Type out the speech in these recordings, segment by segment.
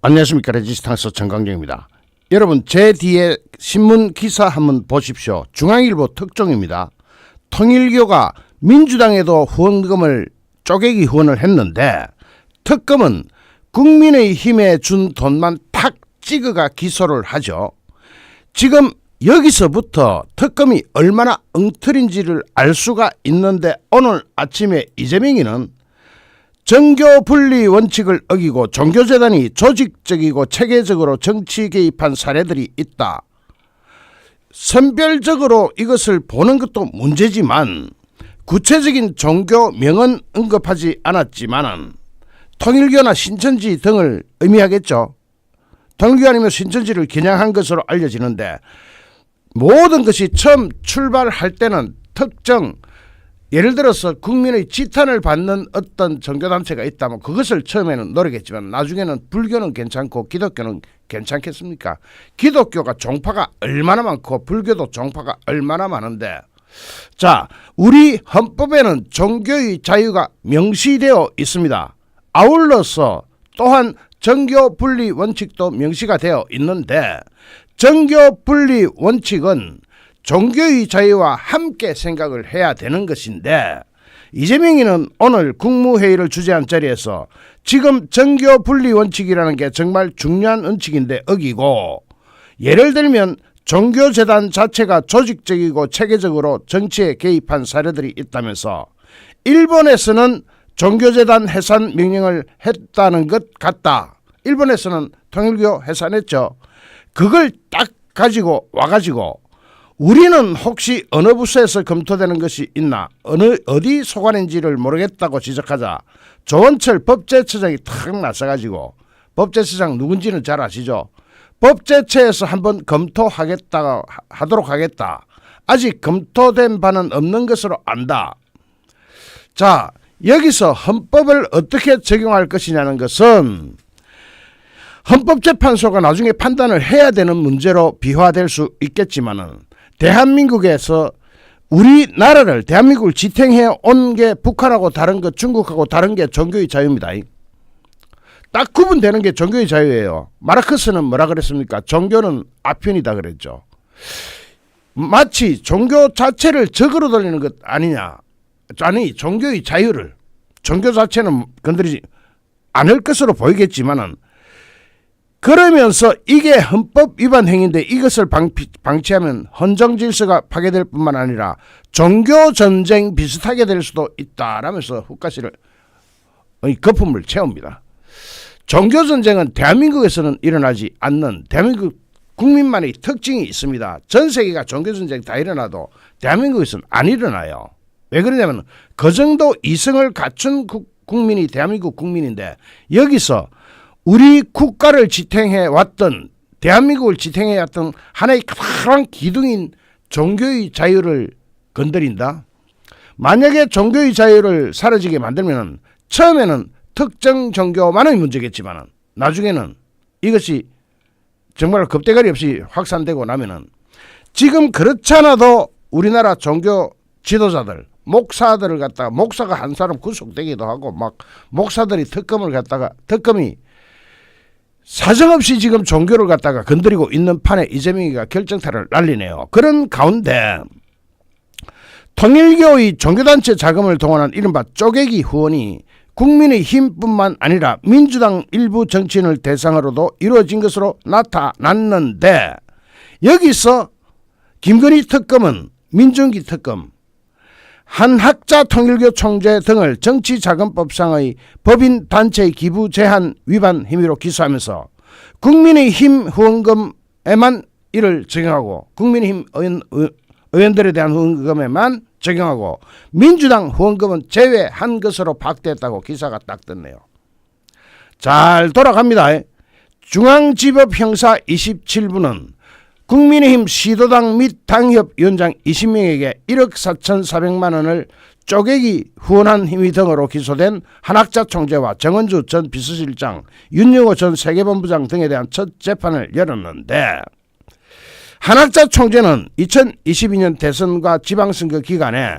안녕하십니까 레지스탕스 정강정입니다. 여러분 제 뒤에 신문 기사 한번 보십시오. 중앙일보 특종입니다. 통일교가 민주당에도 후원금을 쪼개기 후원을 했는데 특검은 국민의 힘에 준 돈만 탁 찍어가 기소를 하죠. 지금 여기서부터 특검이 얼마나 엉터리인지를 알 수가 있는데 오늘 아침에 이재명이는 정교 분리 원칙을 어기고 종교재단이 조직적이고 체계적으로 정치 개입한 사례들이 있다. 선별적으로 이것을 보는 것도 문제지만 구체적인 종교 명은 언급하지 않았지만은 통일교나 신천지 등을 의미하겠죠. 통일교 아니면 신천지를 겨냥한 것으로 알려지는데 모든 것이 처음 출발할 때는 특정 예를 들어서 국민의 지탄을 받는 어떤 종교단체가 있다면 그것을 처음에는 노리겠지만 나중에는 불교는 괜찮고 기독교는 괜찮겠습니까? 기독교가 종파가 얼마나 많고 불교도 종파가 얼마나 많은데 자 우리 헌법에는 종교의 자유가 명시되어 있습니다. 아울러서 또한 정교 분리 원칙도 명시가 되어 있는데 정교 분리 원칙은 종교의 자유와 함께 생각을 해야 되는 것인데 이재명이는 오늘 국무회의를 주재한 자리에서 지금 정교 분리 원칙이라는 게 정말 중요한 원칙인데 어기고 예를 들면 종교재단 자체가 조직적이고 체계적으로 정치에 개입한 사례들이 있다면서 일본에서는 종교재단 해산 명령을 했다는 것 같다. 일본에서는 통일교 해산했죠. 그걸 딱 가지고 와가지고 우리는 혹시 어느 부서에서 검토되는 것이 있나 어느 어디 소관인지를 모르겠다고 지적하자 조원철 법제처장이 탁 나서가지고 법제처장 누군지는 잘 아시죠? 법제처에서 한번 검토하겠다 하도록 하겠다. 아직 검토된 바는 없는 것으로 안다. 자 여기서 헌법을 어떻게 적용할 것이냐는 것은 헌법재판소가 나중에 판단을 해야 되는 문제로 비화될 수 있겠지만은 대한민국에서 우리나라를 대한민국을 지탱해 온 게 북한하고 다른 것 중국하고 다른 게 종교의 자유입니다. 딱 구분되는 게 종교의 자유예요. 마르크스는 뭐라 그랬습니까? 종교는 아편이다 그랬죠. 마치 종교 자체를 적으로 돌리는 것 아니냐. 아니 종교의 자유를 종교 자체는 건드리지 않을 것으로 보이겠지만은 그러면서 이게 헌법 위반 행위인데 이것을 방피, 방치하면 헌정 질서가 파괴될 뿐만 아니라 종교 전쟁 비슷하게 될 수도 있다라면서 후카시를 거품을 채웁니다. 종교 전쟁은 대한민국에서는 일어나지 않는 대한민국 국민만의 특징이 있습니다. 전 세계가 종교 전쟁 다 일어나도 대한민국에서는 안 일어나요. 왜 그러냐면 그 정도 이성을 갖춘 국, 국민이 대한민국 국민인데 여기서 우리 국가를 지탱해 왔던 대한민국을 지탱해 왔던 하나의 커다란 기둥인 종교의 자유를 건드린다. 만약에 종교의 자유를 사라지게 만들면 처음에는 특정 종교만의 문제겠지만 나중에는 이것이 정말 겁대가리 없이 확산되고 나면은 지금 그렇잖아도 우리나라 종교 지도자들 목사들을 갖다가 목사가 한 사람 구속되기도 하고 막 목사들이 특검을 갖다가 특검이 사정없이 지금 종교를 갖다가 건드리고 있는 판에 이재명이가 결정타를 날리네요. 그런 가운데 통일교의 종교단체 자금을 동원한 이른바 쪼개기 후원이 국민의 힘뿐만 아니라 민주당 일부 정치인을 대상으로도 이루어진 것으로 나타났는데 여기서 김건희 특검은 민중기 특검 한학자 통일교 총재 등을 정치자금법상의 법인 단체 기부 제한 위반 혐의로 기소하면서 국민의힘 후원금에만 이를 적용하고 국민의힘 의원, 의원들에 대한 후원금에만 적용하고 민주당 후원금은 제외한 것으로 박대했다고 기사가 딱 떴네요. 잘 돌아갑니다. 중앙지법 형사 27부는 국민의힘 시도당 및 당협 위원장 20명에게 1억 4천4백만 원을 쪼개기 후원한 힘이 등으로 기소된 한학자 총재와 정은주 전 비서실장, 윤영호 전 세계본부장 등에 대한 첫 재판을 열었는데 한학자 총재는 2022년 대선과 지방선거 기간에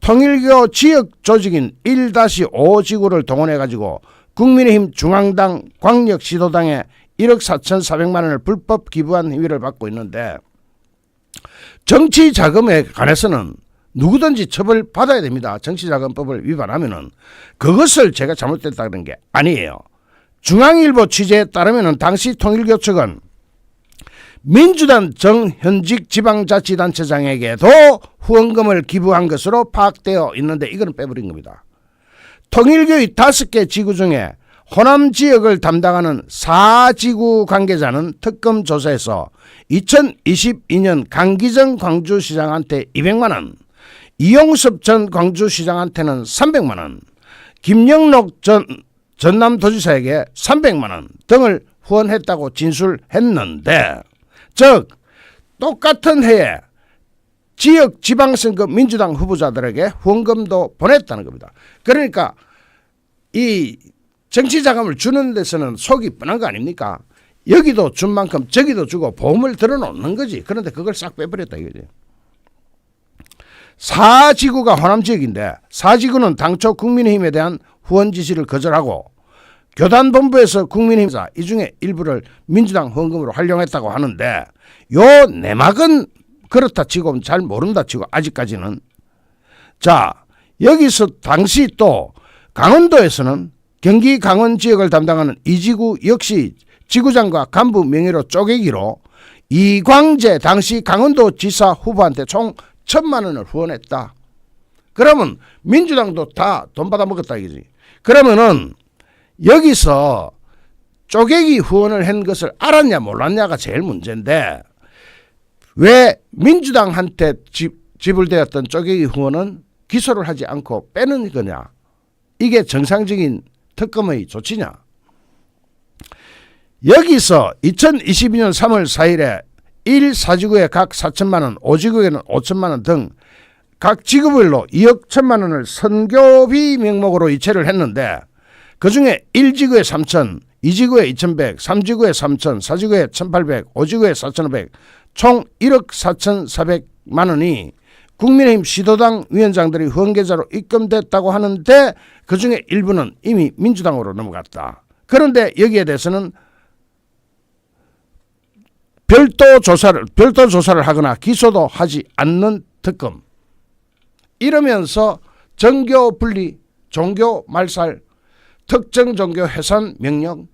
통일교 지역 조직인 1-5 지구를 동원해 가지고 국민의힘 중앙당 광역시도당에 1억 4천4백만 원을 불법 기부한 혐의를 받고 있는데 정치 자금에 관해서는 누구든지 처벌 받아야 됩니다. 정치자금법을 위반하면은 그것을 제가 잘못됐다는 게 아니에요. 중앙일보 취재에 따르면은 당시 통일교 측은 민주당 정현직 지방자치단체장에게도 후원금을 기부한 것으로 파악되어 있는데 이거는 빼버린 겁니다. 통일교의 다섯 개 지구 중에 호남 지역을 담당하는 4지구 관계자는 특검 조사에서 2022년 강기정 광주시장한테 200만 원, 이용섭 전 광주시장한테는 300만 원, 김영록 전 전남도지사에게 300만 원 등을 후원했다고 진술했는데 즉 똑같은 해에 지역 지방선거 민주당 후보자들에게 후원금도 보냈다는 겁니다. 그러니까 이 정치 자금을 주는 데서는 속이 뻔한 거 아닙니까? 여기도 준 만큼 저기도 주고 보험을 들어놓는 거지. 그런데 그걸 싹 빼버렸다 이거지. 사지구가 호남 지역인데 사지구는 당초 국민의힘에 대한 후원 지시를 거절하고 교단본부에서 국민의힘사 이 중에 일부를 민주당 후원금으로 활용했다고 하는데 요 내막은 그렇다 치고 잘 모른다 치고 아직까지는 자 여기서 당시 또 강원도에서는 경기 강원 지역을 담당하는 이지구 역시 지구장과 간부 명의로 쪼개기로 이광재 당시 강원도 지사 후보한테 총 천만 원을 후원했다. 그러면 민주당도 다 돈 받아 먹었다 이거지. 그러면은 여기서 쪼개기 후원을 한 것을 알았냐 몰랐냐가 제일 문제인데 왜 민주당한테 지, 지불되었던 쪼개기 후원은 기소를 하지 않고 빼는 거냐? 이게 정상적인 특검의 조치냐? 여기서 2022년 3월 4일에 1 4지구에 각 4천만 원, 5지구에는 5천만 원 등 각 지구별로 2억 1천만 원을 선교비 명목으로 이체를 했는데 그 중에 1지구에 3천, 2지구에 2,100, 3지구에 3천, 4지구에 1,800, 5지구에 4,500, 총 1억 4,400만 원이 국민의힘 시도당 위원장들이 후원계좌로 입금됐다고 하는데 그중에 일부는 이미 민주당으로 넘어갔다. 그런데 여기에 대해서는 별도 조사를 별도 조사를 하거나 기소도 하지 않는 특검. 이러면서 정교 분리, 종교 말살, 특정 종교 해산 명령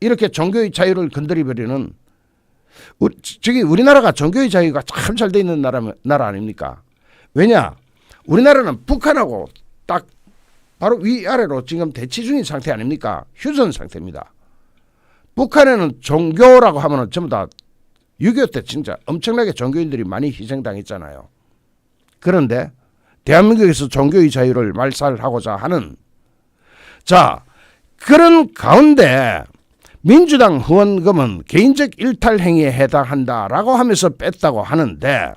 이렇게 종교의 자유를 건드려 버리는 우리, 저기 우리나라가 종교의 자유가 참 잘 돼 있는 나라 나라 아닙니까? 왜냐? 우리나라는 북한하고 딱 바로 위아래로 지금 대치 중인 상태 아닙니까? 휴전 상태입니다. 북한에는 종교라고 하면은 전부 다 6.25 때 진짜 엄청나게 종교인들이 많이 희생당했잖아요. 그런데 대한민국에서 종교의 자유를 말살하고자 하는 자 그런 가운데 민주당 후원금은 개인적 일탈 행위에 해당한다라고 하면서 뺐다고 하는데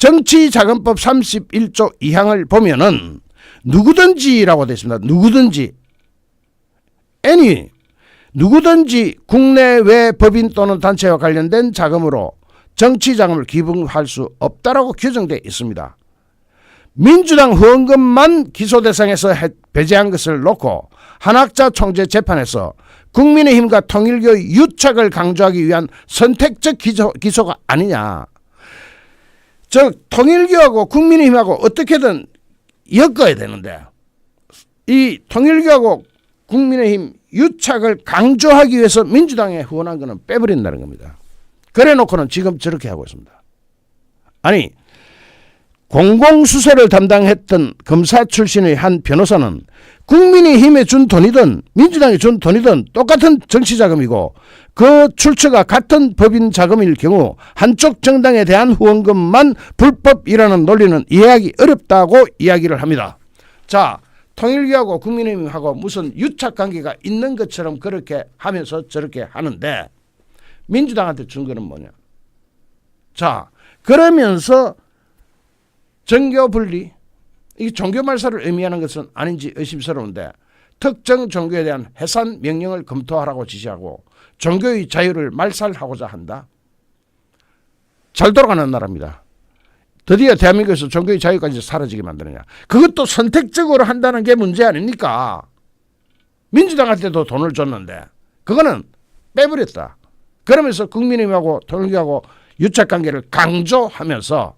정치자금법 31조 2항을 보면은 누구든지라고 되어 있습니다. 누구든지 any 누구든지 국내외 법인 또는 단체와 관련된 자금으로 정치 자금을 기부할 수 없다라고 규정되어 있습니다. 민주당 후원금만 기소 대상에서 해- 배제한 것을 놓고 한학자 총재 재판에서 국민의힘과 통일교 유착을 강조하기 위한 선택적 기소, 기소가 아니냐. 즉 통일교하고 국민의힘하고 어떻게든 엮어야 되는데 이 통일교하고 국민의힘 유착을 강조하기 위해서 민주당에 후원한 거는 빼버린다는 겁니다. 그래 놓고는 지금 저렇게 하고 있습니다. 아니 공공수사를 담당했던 검사 출신의 한 변호사는 국민의힘에 준 돈이든 민주당에 준 돈이든 똑같은 정치 자금이고 그 출처가 같은 법인 자금일 경우 한쪽 정당에 대한 후원금만 불법이라는 논리는 이해하기 어렵다고 이야기를 합니다. 자, 통일교하고 국민의힘하고 무슨 유착 관계가 있는 것처럼 그렇게 하면서 저렇게 하는데 민주당한테 준 거는 뭐냐? 자, 그러면서 정교 분리 이 종교 말살을 의미하는 것은 아닌지 의심스러운데 특정 종교에 대한 해산 명령을 검토하라고 지시하고 종교의 자유를 말살하고자 한다. 잘 돌아가는 나라입니다. 드디어 대한민국에서 종교의 자유까지 사라지게 만드느냐. 그것도 선택적으로 한다는 게 문제 아닙니까? 민주당한테도 돈을 줬는데 그거는 빼버렸다. 그러면서 국민의힘하고 통일교하고 유착 관계를 강조하면서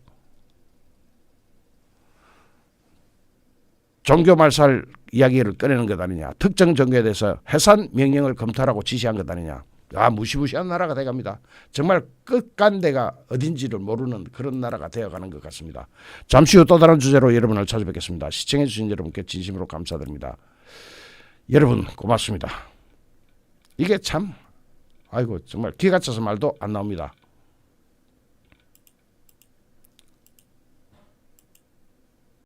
종교 말살 이야기를 꺼내는 것 아니냐. 특정 종교에 대해서 해산 명령을 검토하라고 지시한 것 아니냐. 아 무시무시한 나라가 돼갑니다. 정말 끝간대가 어딘지를 모르는 그런 나라가 되어가는 것 같습니다. 잠시 후 또 다른 주제로 여러분을 찾아뵙겠습니다. 시청해 주신 여러분께 진심으로 감사드립니다. 여러분 고맙습니다. 이게 참 아이고 정말 기가 차서 말도 안 나옵니다.